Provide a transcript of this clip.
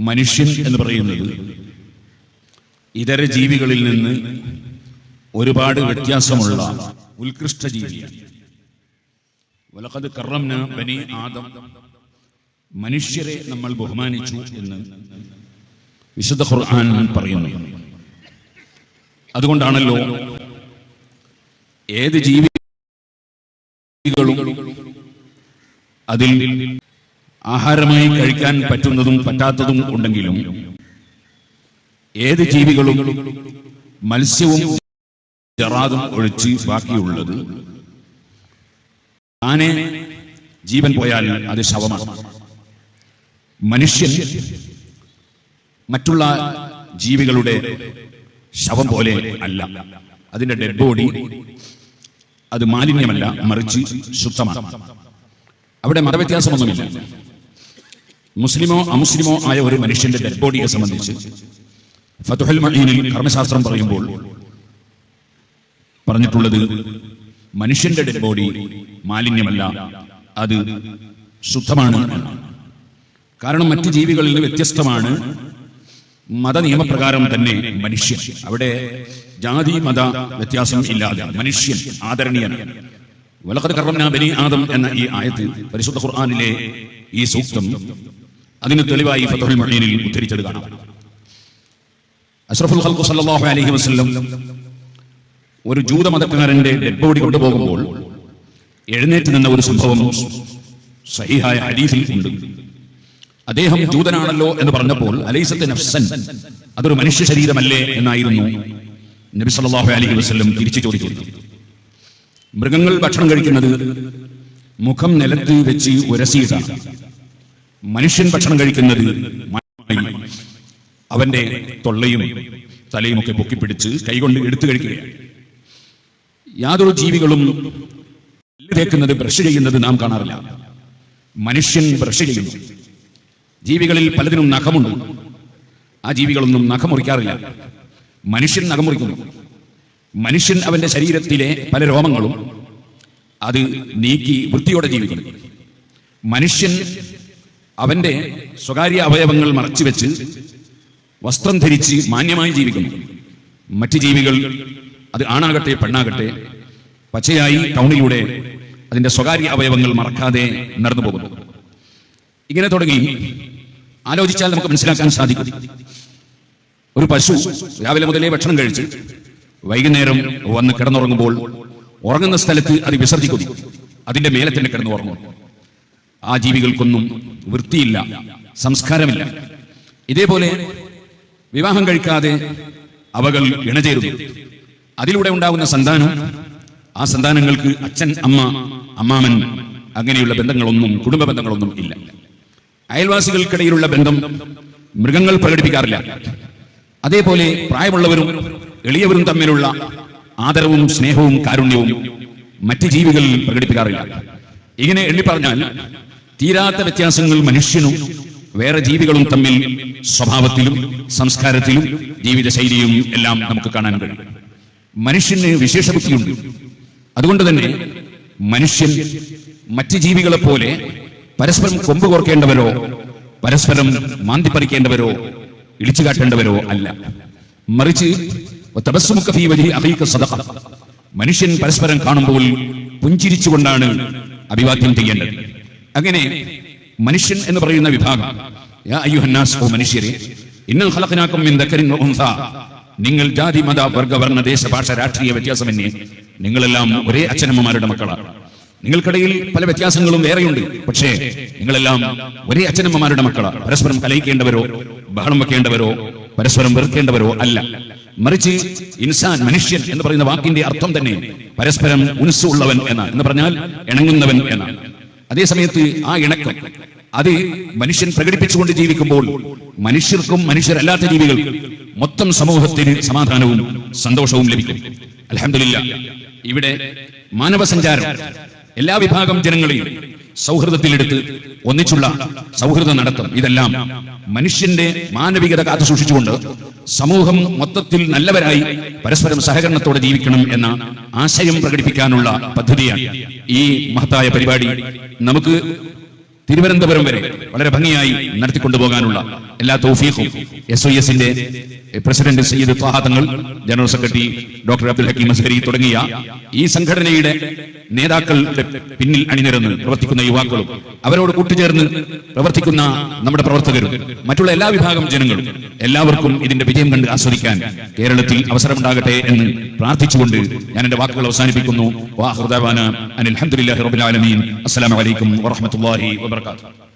മനുഷ്യൻ എന്ന് പറയുന്നത് ഇതര ജീവികളിൽ നിന്ന് ഒരുപാട് വ്യത്യാസമുള്ള ഉത്കൃഷ്ട ജീവിയാണ്. ബനി ആദം. മനുഷ്യരെ നമ്മൾ ബഹുമാനിച്ചു എന്ന് വിശുദ്ധ ഖുർആൻ പറയുന്നു. അതുകൊണ്ടാണല്ലോ ഏത് ജീവികളും അതിൽ ആഹാരമായി കഴിക്കാൻ പറ്റുന്നതും പറ്റാത്തതും ഉണ്ടെങ്കിലും ഏത് ജീവികളും മത്സ്യവും ജറാദും ഒഴിച്ച് ബാക്കിയുള്ളത് ആനെ ജീവൻ പോയാൽ അത് ശവമാണ്. മനുഷ്യൻ മറ്റുള്ള ജീവികളുടെ ശവം പോലെ അല്ല. അതിന്റെ ഡെഡ് ബോഡി അത് മാലിന്യമല്ല മറിച്ച് ശുദ്ധമാണ്. അവിടെ മതവ്യത്യാസമൊന്നുമില്ല. മുസ്ലിമോ അമുസ്ലിമോ ആയ ഒരു മനുഷ്യന്റെ ഡെഡ് ബോഡിയെ സംബന്ധിച്ച് ഫതുഹൽ മഹീനിൽ കർമ്മശാസ്ത്രം പറയുമ്പോൾ പറഞ്ഞിട്ടുള്ളത് മനുഷ്യന്റെ ഡെഡ് ബോഡി മാലിന്യമല്ല അത് ശുദ്ധമാണ്. കാരണം മറ്റു ജീവികളിൽ വ്യത്യസ്തമാണ്. മത നിയമപ്രകാരം തന്നെ മനുഷ്യൻ. അവിടെ ജാതി മത വ്യത്യാസം ഇല്ലാതെ മനുഷ്യൻ ആദരണീയനാണ്. വലക്കത് കർമ്മന ബനി ആദം എന്ന ഈ ആയത്ത് പരിശുദ്ധ ഖുർആാനിലെ ഈ സൂക്തം അതിന് തെളിവായി ഫതഹുൽ മുഹീനിൽ ഉദ്ധരിച്ചത് കാണാം. അഷ്റഫുൽ ഖൽഖു സല്ലല്ലാഹു അലൈഹി വസല്ലം ഒരു ജൂത മതക്കാരന്റെ ഡെഡ് ബോഡി കൊണ്ടുപോകുമ്പോൾ എഴുന്നേറ്റ് നിന്ന ഒരു സംഭവം സഹിഹായ ഹദീസിൽ ഉണ്ട്. അദ്ദേഹം ജൂതനാണല്ലോ എന്ന് പറഞ്ഞപ്പോൾ അലൈസത്തെ നഫ്സൻ അതൊരു മനുഷ്യ ശരീരമല്ലേ എന്നായിരുന്നു നബി സല്ലല്ലാഹു അലൈഹി വസല്ലം തിരിച്ചു ചോദിക്കുന്നത് മൃഗങ്ങൾ ഭക്ഷണം കഴിക്കുന്നത് മുഖം നിലത്ത് വെച്ച് ഉരസിയിട്ടാണ് മനുഷ്യൻ ഭക്ഷണം കഴിക്കുന്നത് അവന്റെ തൊള്ളയും തലയും ഒക്കെ പൊക്കിപ്പിടിച്ച് കൈകൊണ്ട് എടുത്തു കഴിക്കുകയാണ്. യാതൊരു ജീവികളും തേക്കുന്നത് ബ്രഷ് ചെയ്യുന്നത് നാം കാണാറില്ല. മനുഷ്യൻ ബ്രഷ് ചെയ്യുന്നു. ജീവികളിൽ പലതിനും നഖമുണ്ട്. ആ ജീവികളൊന്നും നഖമുറിക്കാറില്ല. മനുഷ്യൻ നഖമുറിക്കുന്നു. മനുഷ്യൻ അവന്റെ ശരീരത്തിലെ പല രോമങ്ങളും അത് നീക്കി വൃത്തിയോടെ ജീവിക്കുന്നു. മനുഷ്യൻ അവന്റെ സ്വകാര്യ അവയവങ്ങൾ മറച്ചുവെച്ച് വസ്ത്രം ധരിച്ച് മാന്യമായി ജീവിക്കുന്നു. മറ്റ് ജീവികൾ അത് ആണാകട്ടെ പെണ്ണാകട്ടെ പച്ചയായി ടൗണിലൂടെ അതിന്റെ സ്വകാര്യ അവയവങ്ങൾ മറക്കാതെ നടന്നു പോകുന്നു. ഇങ്ങനെ തുടങ്ങി ആലോചിച്ചാൽ നമുക്ക് മനസ്സിലാക്കാൻ സാധിക്കും. ഒരു പശു രാവിലെ മുതലേ ഭക്ഷണം കഴിച്ച് വൈകുന്നേരം വന്ന് കിടന്നുറങ്ങുമ്പോൾ ഉറങ്ങുന്ന സ്ഥലത്ത് അത് വിസർജിക്കുന്നു. അതിന്റെ മേലെ തന്നെ കിടന്നു ഉറങ്ങും ആ ജീവികൾക്കൊന്നും വൃത്തിയില്ല സംസ്കാരമില്ല. ഇതേപോലെ വിവാഹം കഴിക്കാതെ അവകൾ ഇണചേരുന്നു. അതിലൂടെ ഉണ്ടാകുന്ന സന്താനം ആ സന്താനങ്ങൾക്ക് അച്ഛൻ അമ്മ അമ്മാമൻ അങ്ങനെയുള്ള ബന്ധങ്ങളൊന്നും കുടുംബ ബന്ധങ്ങളൊന്നും ഇല്ല. അയൽവാസികൾക്കിടയിലുള്ള ബന്ധം മൃഗങ്ങൾ പ്രകടിപ്പിക്കാറില്ല. അതേപോലെ പ്രായമുള്ളവരും എളിയവരും തമ്മിലുള്ള ആദരവും സ്നേഹവും കാരുണ്യവും മറ്റ് ജീവികളിൽ പ്രകടിപ്പിക്കാറില്ല. ഇങ്ങനെ എണ്ണി പറഞ്ഞാൽ തീരാത്ത വ്യത്യാസങ്ങൾ മനുഷ്യനും വേറെ ജീവികളും തമ്മിൽ സ്വഭാവത്തിലും സംസ്കാരത്തിലും ജീവിതശൈലിയും എല്ലാം നമുക്ക് കാണാൻ കഴിയും. മനുഷ്യന് വിശേഷ ബുദ്ധിയുണ്ട്. അതുകൊണ്ട് തന്നെ മനുഷ്യൻ മറ്റ് ജീവികളെ പോലെ പരസ്പരം കൊമ്പ് കോർക്കേണ്ടവരോ പരസ്പരം മാന്തിപ്പറിക്കേണ്ടവരോ ഇടിച്ചു കാട്ടേണ്ടവരോ അല്ല. മറിച്ച്. മനുഷ്യൻ പരസ്പരം കാണുമ്പോൾ പുഞ്ചിരിച്ചുകൊണ്ടാണ് അഭിവാദ്യം ചെയ്യേണ്ടത്. അങ്ങനെ മനുഷ്യൻ എന്ന് പറയുന്ന വിഭാഗം. മനുഷ്യരെ വ ഉൻസാ. നിങ്ങൾ ജാതി മത വർഗ വർണ ദേശ ഭാഷ രാഷ്ട്രീയ വ്യത്യാസമന്യേ നിങ്ങളെല്ലാം ഒരേ അച്ഛനമ്മമാരുടെ മക്കളാണ് നിങ്ങൾക്കിടയിൽ പല വ്യത്യാസങ്ങളും വേറെയുണ്ട് പക്ഷേ നിങ്ങളെല്ലാം ഒരേ അച്ഛനമ്മമാരുടെ മക്കളാണ് പരസ്പരം കലയിക്കേണ്ടവരോ ബഹളം വെക്കേണ്ടവരോ പരസ്പരം വെറുക്കേണ്ടവരോ അല്ല. മറിച്ച് ഇൻസാൻ മനുഷ്യൻ എന്ന് പറയുന്ന വാക്കിന്റെ അർത്ഥം തന്നെ പരസ്പരം ഉൻസുള്ളവൻ എന്നാണ് എന്ന് പറഞ്ഞാൽ ഇണങ്ങുന്നവൻ എന്നാണ് അതേസമയത്ത് ആ ഇണക്കം അത് മനുഷ്യൻ പ്രകടിപ്പിച്ചുകൊണ്ട് ജീവിക്കുമ്പോൾ മനുഷ്യർക്കും മനുഷ്യരല്ലാത്ത ജീവികൾ മൊത്തം സമൂഹത്തിന് സമാധാനവും സന്തോഷവും ലഭിക്കും. അലഹമില്ല ഇവിടെ മാനവ സഞ്ചാരം എല്ലാ വിഭാഗം ജനങ്ങളെയും സൗഹൃദത്തിലെടുത്ത് ഒന്നിച്ചുള്ള സൗഹൃദം നടത്തും. ഇതെല്ലാം മനുഷ്യന്റെ മാനവികത കാത്തു സൂക്ഷിച്ചുകൊണ്ട് സമൂഹം മൊത്തത്തിൽ നല്ലവരായി പരസ്പരം സഹകരണത്തോടെ ജീവിക്കണം എന്ന ആശയം പ്രകടിപ്പിക്കാനുള്ള പദ്ധതിയാണ് ഈ മഹത്തായ പരിപാടി. നമുക്ക് തിരുവനന്തപുരം വരെ വളരെ ഭംഗിയായി നടത്തിക്കൊണ്ടുപോകാനുള്ള എല്ലാ തൗഫീഖും എസ് ഒ എസിന്റെ president Sayyid Thangal general secretary doctor Abdul Hakeem Azhari തുടങ്ങിയ ഈ സംഘടനയുടെ നേതാക്കളുടെ പിന്നിൽ അണിനിരന്ന് പ്രവർത്തിക്കുന്ന യുവാക്കളും അവരോട് കൂട്ടുചേർന്ന് പ്രവർത്തിക്കുന്ന നമ്മുടെ പ്രവർത്തകരും മറ്റുള്ള എല്ലാ വിഭാഗം ജനങ്ങളും എല്ലാവർക്കും ഇതിന്റെ വിജയം കണ്ട് ആസ്വദിക്കാൻ കേരളത്തിൽ അവസരമുണ്ടാകട്ടെ എന്ന് പ്രാർത്ഥിച്ചുകൊണ്ട് ഞാൻ എന്റെ വാക്കുകൾ അവസാനിപ്പിക്കുന്നു. അനിൽ അലഹമുല്ലാഹി റബുൽ ആലമീൻ. അസ്സലാമു അലൈക്കും വറഹ്മത്തുള്ളാഹി വബറകാതുഹു.